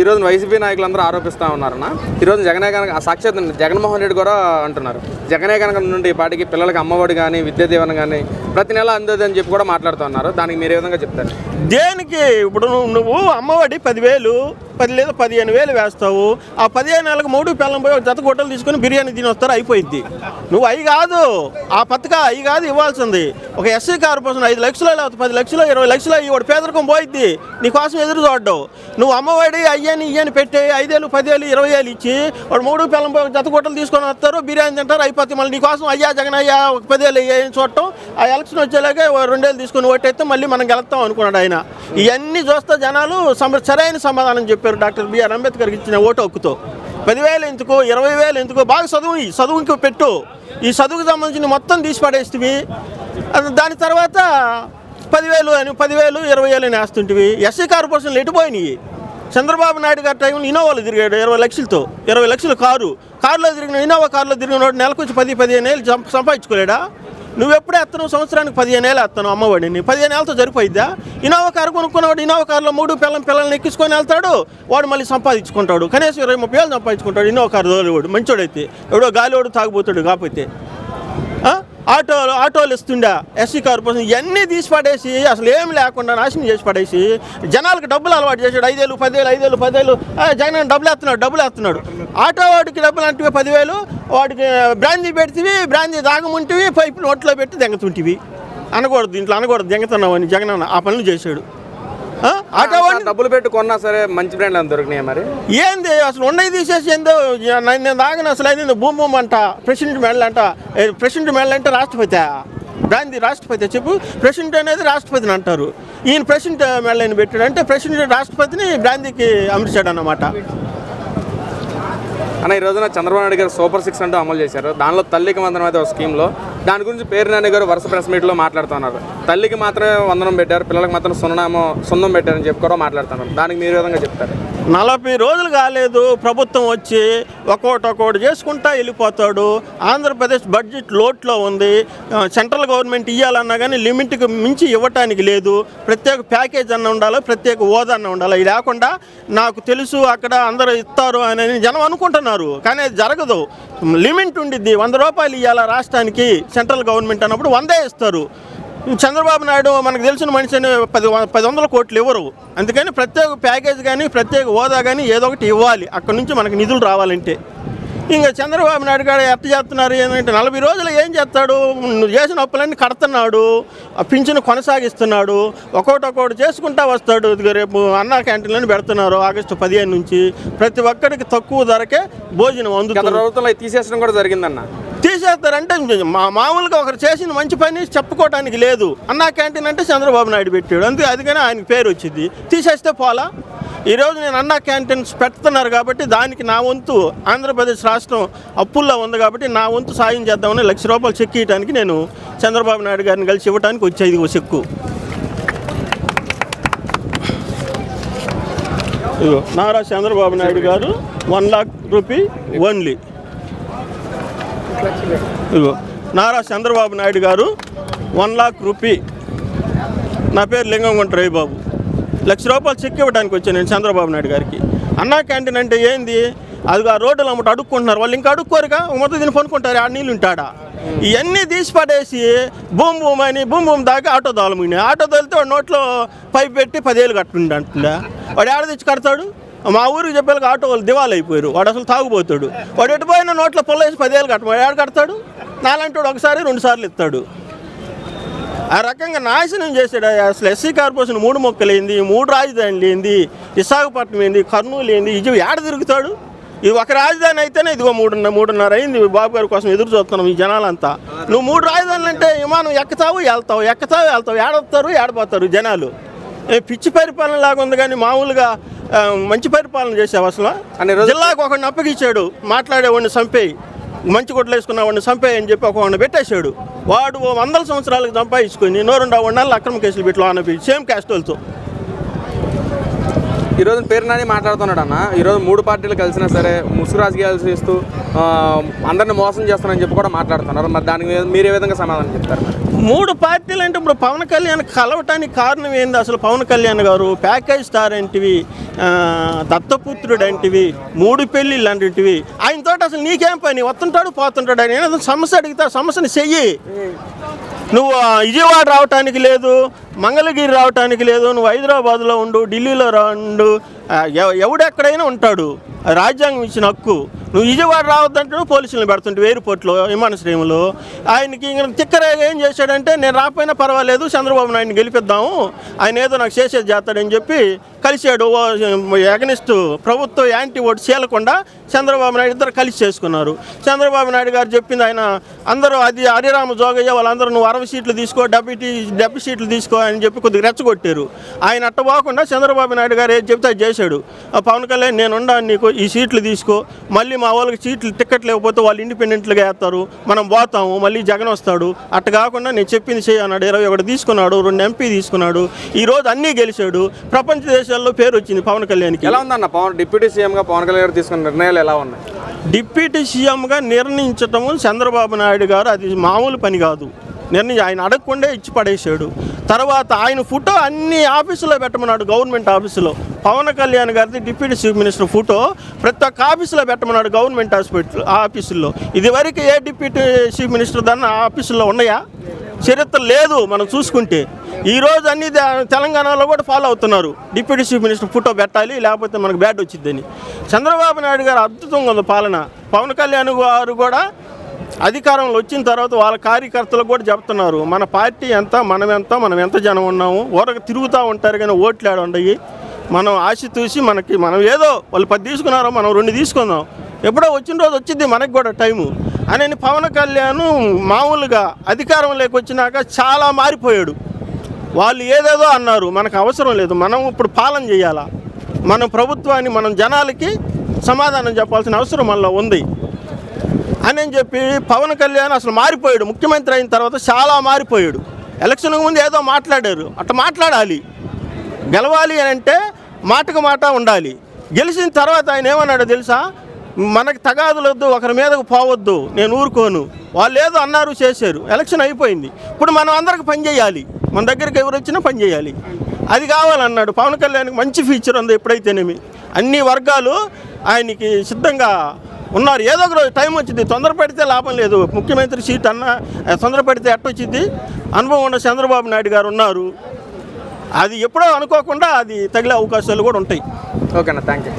ఈరోజు రోజు వైసీపీ నాయకులందరూ ఆరోపిస్తూ ఉన్నారన్న. ఈరోజు జగనే కనుక సాక్షాత్ జగన్మోహన్ రెడ్డి కూడా అంటున్నారు. జగనే కనుక నుండి ఈ పాటికి పిల్లలకి అమ్మఒడి కానీ విద్యా దీవెన కానీ ప్రతి నెల అందదు అని చెప్పి కూడా మాట్లాడుతున్నారు దానికి మీరు ఏ విధంగా చెప్తారు? దేనికి ఇప్పుడు నువ్వు నువ్వు అమ్మఒడి పదివేలు పది లేదా పదిహేను వేలు వేస్తావు. ఆ పదిహేను నెలలకు మూడు పిల్లలు పోయి ఒక జత గొడ్డలు తీసుకొని బిర్యానీ తిని వస్తారు అయిపోయింది నువ్వు అవి కాదు. ఆ పథక అవి కాదు ఇవ్వాల్సింది. ఒక ఎస్సీ కార్పొరేషన్ ఐదు లక్షలు లేకపోతే పది లక్షలు ఇరవై లక్షలు ఇవాడు పేదరికం పోయిద్ది. నీకోసం ఎదురు చూడవు నువ్వు అమ్మఒడి అయ్యని ఇయ్యని పెట్టి ఐదేళ్ళు పదివేలు ఇరవై వేలు ఇచ్చి వాడు మూడు పిల్లలు పోయి జత గొడ్డలు తీసుకొని వస్తారు బిర్యానీ తింటారు అయిపోతుంది మళ్ళీ నీకోసం అయ్యా జగన్ అయ్యా ఒక పదివేలు చూడటం ఆ ఎలక్షన్ వచ్చేలాగే రెండేళ్ళు తీసుకొని ఓటైతే మళ్ళీ మనం గెలుస్తాం అనుకున్నాడు ఆయన. ఇవన్నీ చూస్తే జనాలు సమ సరైన సమాధానం చెప్పారు డాక్టర్ బిఆర్ అంబేద్కర్కి ఇచ్చిన ఓటు హక్కుతో. పదివేలు ఎందుకు? ఇరవై వేలు ఎందుకు? బాగా చదువు చదువుకి పెట్టు. ఈ చదువుకు సంబంధించిన మొత్తం తీసి పడేస్తేవి దాని తర్వాత పదివేలు అని పదివేలు ఇరవై వేలు అని వేస్తుంటివి. ఎస్సీ కార్పొరేషన్లు ఎటుపోయినాయి? చంద్రబాబు నాయుడు గారి టైంలో ఇన్నోవాలో తిరిగాడు ఇరవై లక్షలతో. ఇరవై లక్షలు కారు. కారులో తిరిగిన ఇన్నోవా కారులో తిరిగిన వాడు నెలకు వచ్చి పది పదిహేను ఏళ్ళు సంపాదించుకోలేడా? నువ్వు ఎప్పుడే ఎత్తను సంవత్సరానికి పదిహేను ఏళ్ళు ఎత్తాను అమ్మఒడిని. పదిహేను ఏళ్ళతో సరిపోయిద్దా? ఇన్నోవా కారు కొనుక్కున్నవాడు ఇన్నోవా కారులో మూడు పిల్లల పిల్లల్ని ఎక్కించుకొని వెళ్తాడు. వాడు మళ్ళీ సంపాదించుకుంటాడు. కనీసం ఇరవై ముప్పై వేలు సంపాదించుకుంటాడు. ఇన్నోవా కారు తోలేవాడు మంచోడైతే. ఎవడో గాలివాడు తాగుపోతాడు కాకపోతే. ఆటోలు ఆటోలు ఇస్తుండే ఎస్సీ కార్పొరేషన్ ఇవన్నీ తీసి పడేసి అసలు ఏం లేకుండా నాశనం చేసి పడేసి జనాలకు డబ్బులు అలవాటు చేశాడు. ఐదేళ్ళు పదివేలు ఐదేళ్ళు పదివేలు జగన్ డబ్బులు వేస్తున్నాడు డబ్బులు వేస్తున్నాడు. ఆటో వాడికి డబ్బులు అంటే పదివేలు వాడికి బ్రాందీ పెడితే బ్రాందీ తాగముంటివి పైపు నోట్లో పెట్టి దెంగతుంటివి. అనకూడదు దీంట్లో అనకూడదు దెంగతున్నామని జగన్ అన్న ఆ పనులు చేశాడు. ఆటో డబ్బులు పెట్టి కొన్నా సరే మంచి బ్రాండ్లు అని దొరికినాయి మరి? ఏంది? అసలు ఉండయి తీసేసి ఏందో నేను నేను తాగిన అసలు అయింది భూమి భూమి అంట ప్రెసిడెంట్ మెడల్ అంట. ప్రెసిడెంట్ మెడల్ అంటే రాష్ట్రపతి. గాంధీ రాష్ట్రపతి చెప్పు. ప్రెసిడెంట్ అనేది రాష్ట్రపతిని అంటారు. ఈయన ప్రెసిడెంట్ మెడల్ అని పెట్టాడు అంటే ప్రెసిడెంట్ రాష్ట్రపతిని గాంధీకి అమర్చాడు అన్నమాట అన్న ఈ రోజున చంద్రబాబు నాయుడు గారు సూపర్ సిక్స్ అంటూ అమలు చేశారు. దానిలో తల్లికి వందనం అయితే ఒక స్కీమ్లో. దాని గురించి పేరు నాని గారు వరుస ప్రెస్ మీట్లో మాట్లాడుతున్నారు. తల్లికి మాత్రమే వందనం పెట్టారు పిల్లలకు మాత్రం సున్నామో సున్నం పెట్టారని చెప్పి కూడా మాట్లాడుతున్నారు. దానికి మీరు విధంగా చెప్తారు? నలభై రోజులు కాలేదు ప్రభుత్వం వచ్చి ఒక్కోటి ఒక్కోటి చేసుకుంటా వెళ్ళిపోతాడు. ఆంధ్రప్రదేశ్ బడ్జెట్ లోట్లో ఉంది. సెంట్రల్ గవర్నమెంట్ ఇవ్వాలన్నా కానీ లిమిట్కి మించి ఇవ్వటానికి లేదు. ప్రత్యేక ప్యాకేజ్ అన్న ఉండాలి ప్రత్యేక హోదా అన్న ఉండాలి? ఇది లేకుండా నాకు తెలుసు అక్కడ అందరూ ఇస్తారు అని జనం అనుకుంటున్నారు. కానీ అది జరగదు. లిమిట్ ఉండిద్ది. వంద రూపాయలు ఇవ్వాలా రాష్ట్రానికి? సెంట్రల్ గవర్నమెంట్ అన్నప్పుడు వందే ఇస్తారు. చంద్రబాబు నాయుడు మనకు తెలిసిన మనిషి అని పది పది వందల కోట్లు ఇవ్వరు. అందుకని ప్రత్యేక ప్యాకేజ్ కానీ ప్రత్యేక హోదా కానీ ఏదో ఒకటి ఇవ్వాలి. అక్కడ నుంచి మనకు నిధులు రావాలంటే. ఇంకా చంద్రబాబు నాయుడు గారు ఎట్ట చేస్తున్నారు? ఏంటంటే నలభై రోజులు ఏం చేస్తాడు? నువ్వు చేసిన అప్పులన్నీ కడుతున్నాడు. ఆ పింఛను కొనసాగిస్తున్నాడు. ఒక్కొక్కటి చేసుకుంటా వస్తాడు. రేపు అన్నా క్యాంటీన్లను పెడుతున్నారు ఆగస్టు పదిహేను నుంచి. ప్రతి ఒక్కరికి తక్కువ ధరకే భోజనం గత అందుతుంది తీసేసడం కూడా జరిగిందన్న. తీసేస్తారంటే మా మామూలుగా ఒకరు చేసిన మంచి పని చెప్పుకోవడానికి లేదు. అన్నా క్యాంటీన్ అంటే చంద్రబాబు నాయుడు పెట్టాడు. అందుకే అందుకని ఆయనకి పేరు వచ్చింది. తీసేస్తే పోలా? ఈరోజు నేను అన్నా క్యాంటీన్స్ పెడుతున్నారు కాబట్టి దానికి నా వంతు ఆంధ్రప్రదేశ్ రాష్ట్రం అప్పుల్లో ఉంది కాబట్టి నా వంతు సాయం చేద్దామని లక్ష రూపాయలు చెక్ ఇవ్వడానికి నేను చంద్రబాబు నాయుడు గారిని కలిసి ఇవ్వడానికి వచ్చేది ఓ చెక్కు. Nara Chandrababu Naidu garu one lakh rupee only. ఇదిగో. Nara Chandrababu Naidu garu one lakh rupee. నా పేరు లింగంగుంట రవిబాబు. లక్ష రూపాయలు చెక్ ఇవ్వడానికి వచ్చాను నేను చంద్రబాబు నాయుడు గారికి. అన్నా క్యాంటీన్ అంటే ఏంది? అది ఆ రోడ్డులో అమ్మట అడుక్కుంటున్నారు. వాళ్ళు ఇంకా అడుక్కోరుగా? మొత్తం దీన్ని పనుకుంటారు. ఆ నీళ్ళు ఉంటాడా? ఇవన్నీ తీసి పడేసి భూమి భూమి అని భూమి భూమి దాకా ఆటో దోలముండి ఆటో దోలితే నోట్లో పైపు పెట్టి పదేళ్ళు కట్టుండి అంటుండే వాడు ఏడ తెచ్చి కడతాడు? మా ఊరికి చెప్పేళ్ళకి ఆటో వాళ్ళు దివాలు అయిపోయారు. వాడు అసలు తాగుపోతాడు వాడు ఎటుపోయిన నోట్ల పొల్లేసి పదేళ్ళు కట్ట ఏడు కడతాడు? నాలంటి వాడు ఒకసారి రెండు సార్లు ఇస్తాడు. ఆ రకంగా నాశనం చేశాడు. అసలు ఎస్సీ కార్పొరేషన్ మూడు మొక్కలు ఏంది మూడు రాజధానులు ఏంది విశాఖపట్నం ఏంది కర్నూలు ఏంది ఇది ఏడ తిరుగుతాడు? ఇది ఒక రాజధాని అయితేనే ఇదిగో మూడున్నర మూడున్నర అయింది బాబు గారి కోసం ఎదురు చూస్తున్నాం ఈ జనాలంతా. నువ్వు మూడు రాజధానులు అంటే విమానం ఎక్కుతావు వెళ్తావు ఎక్కుతావు వెళ్తావు ఏడొస్తారు ఏడపోతారు జనాలు. పిచ్చి పరిపాలన లాగా ఉంది కానీ మామూలుగా మంచి పరిపాలన చేసావు అసలు. అన్ని రోజులు- జిల్లాకు ఒకడిని అప్పగించాడు మాట్లాడేవాడిని చంపేయి మంచి కొట్లు వేసుకున్నవాడిని చంపేయి అని చెప్పి ఒకవాడిని పెట్టేశాడు. వాడు ఓ వందల సంవత్సరాలకు సంపాదించుకొని నూరుండా వండాలి అక్రమ కేసులు పెట్టి ఆనపి సేమ్ క్యాస్ట్ ఈరోజు పేరు నాని మాట్లాడుతున్నాడు అన్న ఈరోజు మూడు పార్టీలు కలిసినా సరే ముసుగు రాజకీయాలు చేస్తూ అందరిని మోసం చేస్తానని చెప్పి కూడా మాట్లాడుతున్నారు. మరి దానికి మీరు ఏ విధంగా సమాధానం చెప్తారు మూడు పార్టీలు అంటే ఇప్పుడు పవన్ కళ్యాణ్ కలవటానికి కారణం ఏంది? అసలు పవన్ కళ్యాణ్ గారు ప్యాకేజ్ స్టార్ అంటివి దత్తపుత్రుడు అంటివి మూడు పెళ్ళిళ్ళు అంటివి ఆయనతో అసలు నీకేం పని? వస్తుంటాడు పోతుంటాడు ఆయన సమస్య అడిగితే సమస్యను చెయ్యి. నువ్వు విజయవాడ రావటానికి లేదు. మంగళగిరి రావటానికి లేదు నువ్వు హైదరాబాద్లో ఉండు ఢిల్లీలో ఉండు ఎవడెక్కడైనా ఉంటాడు రాజ్యాంగం ఇచ్చిన హక్కు. నువ్వు విజయవాడ రావద్దంటే పోలీసులను పెడుతుంటే ఎయిర్పోర్ట్లో విమానాశ్రయంలో. ఆయనకి ఇంక తిక్కరేగా ఏం చేశాడంటే నేను రాకపోయినా పర్వాలేదు చంద్రబాబు నాయుడిని గెలిపిద్దాము ఆయన ఏదో నాకు చేసేది చేస్తాడని చెప్పి కలిసాడు ఎగనిస్ట్ ప్రభుత్వం యాంటీ ఓటు చేయకుండా చంద్రబాబు నాయుడు ఇద్దరు కలిసి చేసుకున్నారు. చంద్రబాబు నాయుడు గారు చెప్పింది ఆయన అందరూ అది హరిరామ జోగయ్య వాళ్ళందరూ నువ్వు అరవై సీట్లు తీసుకో డెబ్బై డెబ్బై సీట్లు తీసుకో అని చెప్పి కొద్దిగా రెచ్చగొట్టారు. ఆయన అట్ట పోకుండా చంద్రబాబు నాయుడు గారు ఏది చెప్తే అది చేశాడు. పవన్ కళ్యాణ్ నేను ఉండా నీకు ఈ సీట్లు తీసుకో. మళ్ళీ మా వాళ్ళకి సీట్లు టికెట్ లేకపోతే వాళ్ళు ఇండిపెండెంట్గా వేస్తారు. మనం పోతాము మళ్ళీ జగన్ వస్తాడు. అట్ట కాకుండా నేను చెప్పింది చేయి అన్నాడు. ఇరవై ఒకటి తీసుకున్నాడు రెండు ఎంపీ తీసుకున్నాడు. ఈ రోజు అన్నీ గెలిచాడు. ప్రపంచ దేశాల్లో పేరు వచ్చింది పవన్ కళ్యాణ్కి. ఎలా ఉందన్న పవన్ డిప్యూటీ సీఎంగా పవన్ కళ్యాణ్ గారు తీసుకున్న నిర్ణయాలు ఎలా ఉన్నాయి? డిప్యూటీ సీఎంగా నిర్ణయించటము చంద్రబాబు నాయుడు గారు అది మామూలు పని కాదు. నిర్ణయం ఆయన అడగకుండా ఇచ్చి పడేసాడు తర్వాత ఆయన ఫోటో అన్ని ఆఫీసులో పెట్టమన్నాడు గవర్నమెంట్ ఆఫీసులో. పవన్ కళ్యాణ్ గారిది డిప్యూటీ చీఫ్ మినిస్టర్ ఫోటో ప్రతి ఒక్క ఆఫీసులో పెట్టమన్నాడు గవర్నమెంట్ హాస్పిటల్ ఆఫీసుల్లో. ఇదివరకు ఏ డిప్యూటీ చీఫ్ మినిస్టర్ దాన్ని ఆఫీసుల్లో ఉన్నాయా? చరిత్ర లేదు మనం చూసుకుంటే. ఈ రోజు అన్ని తెలంగాణలో కూడా ఫాలో అవుతున్నారు. డిప్యూటీ చీఫ్ మినిస్టర్ ఫోటో పెట్టాలి లేకపోతే మనకు బ్యాడ్ వచ్చిద్దని. చంద్రబాబు నాయుడు గారు అద్భుతంగా ఉంది పాలన. పవన్ కళ్యాణ్ గారు కూడా అధికారంలో వచ్చిన తర్వాత వాళ్ళ కార్యకర్తలకు కూడా చెప్తున్నారు మన పార్టీ ఎంత మనం ఎంత మనం ఎంత జనం ఉన్నాము ఊరకు తిరుగుతూ ఉంటారు కానీ ఓట్లు ఉండయి. మనం ఆశ చూసి మనకి మనం ఏదో వాళ్ళు పది తీసుకున్నారో మనం రెండు తీసుకుందాం. ఎప్పుడో వచ్చిన రోజు వచ్చింది మనకి కూడా టైము. అని పవన్ కళ్యాణ్ మామూలుగా అధికారం వచ్చినాక చాలా మారిపోయాడు. వాళ్ళు ఏదేదో అన్నారు మనకు అవసరం లేదు మనం ఇప్పుడు పాలన చేయాలా? మన ప్రభుత్వాన్ని మనం జనాలకి సమాధానం చెప్పాల్సిన అవసరం మనలో ఉంది. అని చెప్పి పవన్ కళ్యాణ్ అసలు మారిపోయాడు. ముఖ్యమంత్రి అయిన తర్వాత చాలా మారిపోయాడు. ఎలక్షన్ ముందు ఏదో మాట్లాడారు. అట్లా మాట్లాడాలి. గెలవాలి అని అంటే మాటకు మాట ఉండాలి. గెలిచిన తర్వాత ఆయన ఏమన్నాడో తెలుసా? మనకి తగాదులు వద్దు ఒకరి మీదకు పోవద్దు నేను ఊరుకోను. వాళ్ళు ఏదో అన్నారు చేశారు. ఎలక్షన్ అయిపోయింది. ఇప్పుడు మనం అందరికి పని చేయాలి. మన దగ్గరికి ఎవరు వచ్చినా పని చేయాలి. అది కావాలన్నాడు. పవన్ కళ్యాణ్కి మంచి ఫీచర్ ఉంది ఎప్పుడైతేనేమి. అన్ని వర్గాలు ఆయనకి సిద్ధంగా ఉన్నారు. ఏదో ఒక రోజు టైం వచ్చింది. తొందర పెడితే లాభం లేదు. ముఖ్యమంత్రి సీట్ అన్న తొందర పెడితే ఎట్టొచ్చింది అనుభవం ఉన్న చంద్రబాబు నాయుడు గారు ఉన్నారు. అది ఎప్పుడో అనుకోకుండా అది తగిలే అవకాశాలు కూడా ఉంటాయి. ఓకేనా థ్యాంక్ యూ